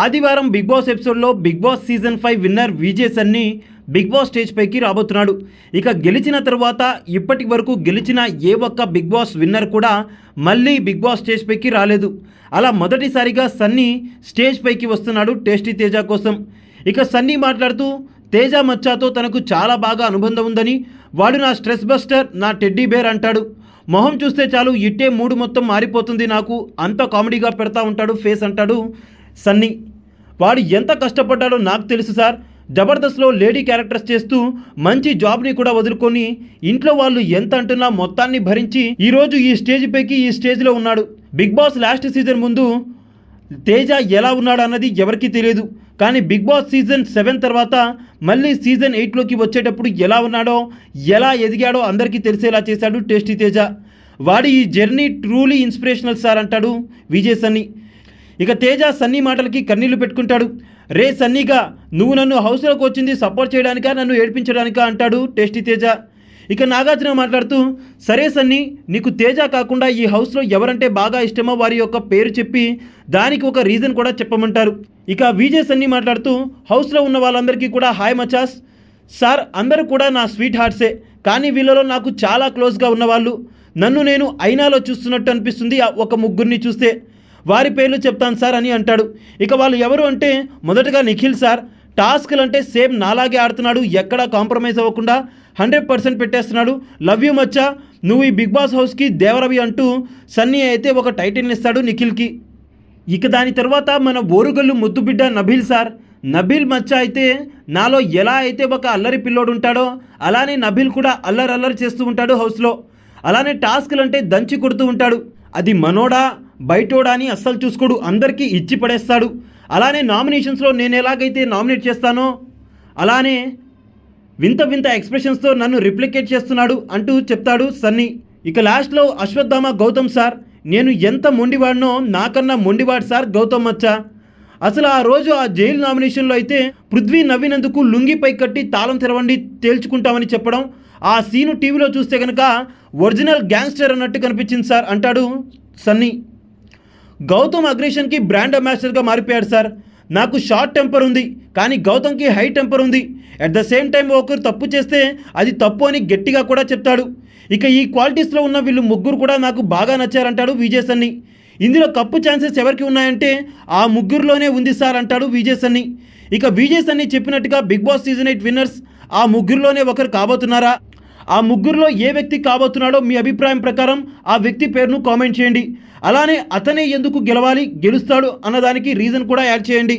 ఆదివారం Bigg Boss ఎపిసోడ్లో Bigg Boss season five winner Vijay Sunny Bigg Boss stage పైకి రాబోతున్నాడు. ఇక గెలిచిన తర్వాత ఇప్పటి వరకు గెలిచిన ఏ ఒక్క బిగ్ బాస్ విన్నర్ కూడా మళ్ళీ బిగ్ బాస్ స్టేజ్ పైకి రాలేదు. అలా మొదటిసారిగా సన్నీ స్టేజ్ పైకి వస్తున్నాడు టేస్టీ తేజ కోసం. ఇక సన్నీ మాట్లాడుతూ తేజ మచ్చాతో తనకు చాలా బాగా అనుబంధం ఉందని వాడు నా స్ట్రెస్ బస్టర్ నా టెడ్డీ బేర్ అంటాడు. మొహం చూస్తే చాలు ఇట్టే మూడు మొత్తం మారిపోతుంది నాకు అంత కామెడీగా పెడతా ఉంటాడు ఫేస్ అంటాడు సన్నీ వాడు ఎంత కష్టపడ్డాడో నాకు తెలుసు సార్. జబర్దస్త్లో లేడీ క్యారెక్టర్స్ చేస్తూ మంచి జాబ్ని కూడా వదులుకొని ఇంట్లో వాళ్ళు ఎంత అంటున్నా మొత్తాన్ని భరించి ఈరోజు ఈ స్టేజ్ పైకి ఈ స్టేజ్లో ఉన్నాడు. బిగ్ బాస్ లాస్ట్ సీజన్ ముందు తేజ ఎలా ఉన్నాడు అన్నది ఎవరికీ తెలియదు. కానీ బిగ్ బాస్ సీజన్ సెవెన్ తర్వాత మళ్ళీ సీజన్ ఎయిట్లోకి వచ్చేటప్పుడు ఎలా ఉన్నాడో ఎలా ఎదిగాడో అందరికీ తెలిసేలా చేశాడు టేస్టీ తేజ. వాడి ఈ జర్నీ ట్రూలీ ఇన్స్పిరేషనల్ సార్ అంటాడు విజయ్ సన్నీ. ఇక తేజ సన్నీ మాటలకి కన్నీళ్ళు పెట్టుకుంటాడు. రే సన్నీగా నువ్వు నన్ను హౌస్లోకి వచ్చింది సపోర్ట్ చేయడానికా నన్ను ఏడ్పించడానికా అంటాడు టేస్టీ తేజ. ఇక నాగార్జున మాట్లాడుతూ సరే సన్నీ నీకు తేజ కాకుండా ఈ హౌస్లో ఎవరంటే బాగా ఇష్టమో వారి యొక్క పేరు చెప్పి దానికి ఒక రీజన్ కూడా చెప్పమంటారు. ఇక విజయ్ సన్నీ మాట్లాడుతూ హౌస్లో ఉన్న వాళ్ళందరికీ కూడా హాయ్ మచాస్. సార్ అందరూ కూడా నా స్వీట్ హార్ట్సే కానీ వీళ్ళలో నాకు చాలా క్లోజ్గా ఉన్నవాళ్ళు. నన్ను నేను ఐనాలో చూస్తున్నట్టు అనిపిస్తుంది ఆ ఒక ముగ్గురిని చూస్తే. వారి పేర్లు చెప్తాను సార్ అని అంటాడు. ఇక వాళ్ళు ఎవరు అంటే మొదటగా నిఖిల్ సార్. టాస్క్లు అంటే సేమ్ నాలాగే ఆడుతున్నాడు ఎక్కడా కాంప్రమైజ్ అవ్వకుండా హండ్రెడ్ పర్సెంట్ పెట్టేస్తున్నాడు. లవ్ యూ మచ్చా? నువ్వు ఈ బిగ్ బాస్ హౌస్కి దేవరవి అంటూ సన్నీ అయితే ఒక టైటిల్ని ఇస్తాడు నిఖిల్కి. ఇక దాని తర్వాత మన ఓరుగల్లు ముద్దుబిడ్డ నబీల్ సార్. నబీల్ మచ్చ అయితే నాలో ఎలా అయితే ఒక అల్లరి పిల్లోడు ఉంటాడో అలానే నబీల్ కూడా అల్లరి అల్లరి చేస్తూ ఉంటాడు హౌస్లో. అలానే టాస్క్లు అంటే దంచి కొడుతూ ఉంటాడు. అది మనోడా? బయటోడా అని అస్సలు చూసుకోడు అందరికీ ఇచ్చి పడేస్తాడు. అలానే నామినేషన్స్లో నేను ఎలాగైతే నామినేట్ చేస్తానో అలానే వింత వింత ఎక్స్ప్రెషన్స్తో నన్ను రిప్లికేట్ చేస్తున్నాడు అంటూ చెప్తాడు సన్నీ. ఇక లాస్ట్లో అశ్వత్థామ గౌతమ్ సార్ నేను ఎంత మొండివాడినో నాకన్నా మొండివాడు సార్ గౌతమ్ మచ్చా అసలు ఆ రోజు ఆ జైలు నామినేషన్లో అయితే పృథ్వీ నవ్వినందుకు లుంగిపై కట్టి తాళం తెరవండి తేల్చుకుంటామని చెప్పడం ఆ సీను టీవీలో చూస్తే కనుక ఒరిజినల్ గ్యాంగ్స్టర్ అన్నట్టు కనిపించింది సార్ అంటాడు సన్నీ. గౌతమ్ అగ్రేషన్కి బ్రాండ్ అంబాసిడర్గా మారిపోయాడు సార్. నాకు షార్ట్ టెంపర్ ఉంది కానీ గౌతమ్కి హై టెంపర్ ఉంది. అట్ ద సేమ్ టైం ఒకరు తప్పు చేస్తే అది తప్పు అని గట్టిగా కూడా చెప్తాడు. ఇక ఈ క్వాలిటీస్లో ఉన్న వీళ్ళు ముగ్గురు కూడా నాకు బాగా నచ్చారంటాడు విజయ్ సన్ని. ఇందులో కప్పు ఛాన్సెస్ ఎవరికి ఉన్నాయంటే ఆ ముగ్గురులోనే ఉంది సార్ అంటాడు విజయ్ సన్ని. ఇక విజయ్ సన్ని చెప్పినట్టుగా Bigg Boss season eight winners ఆ ముగ్గురులోనే ఒకరు కాబోతున్నారా? ఆ ముగ్గురులో ఏ వ్యక్తి కాబోతున్నాడో మీ అభిప్రాయం ప్రకారం ఆ వ్యక్తి పేరును కామెంట్ చేయండి. అలానే అతనే ఎందుకు గెలవాలి గెలుస్తాడు అన్నదానికి రీజన్ కూడా యాడ్ చేయండి.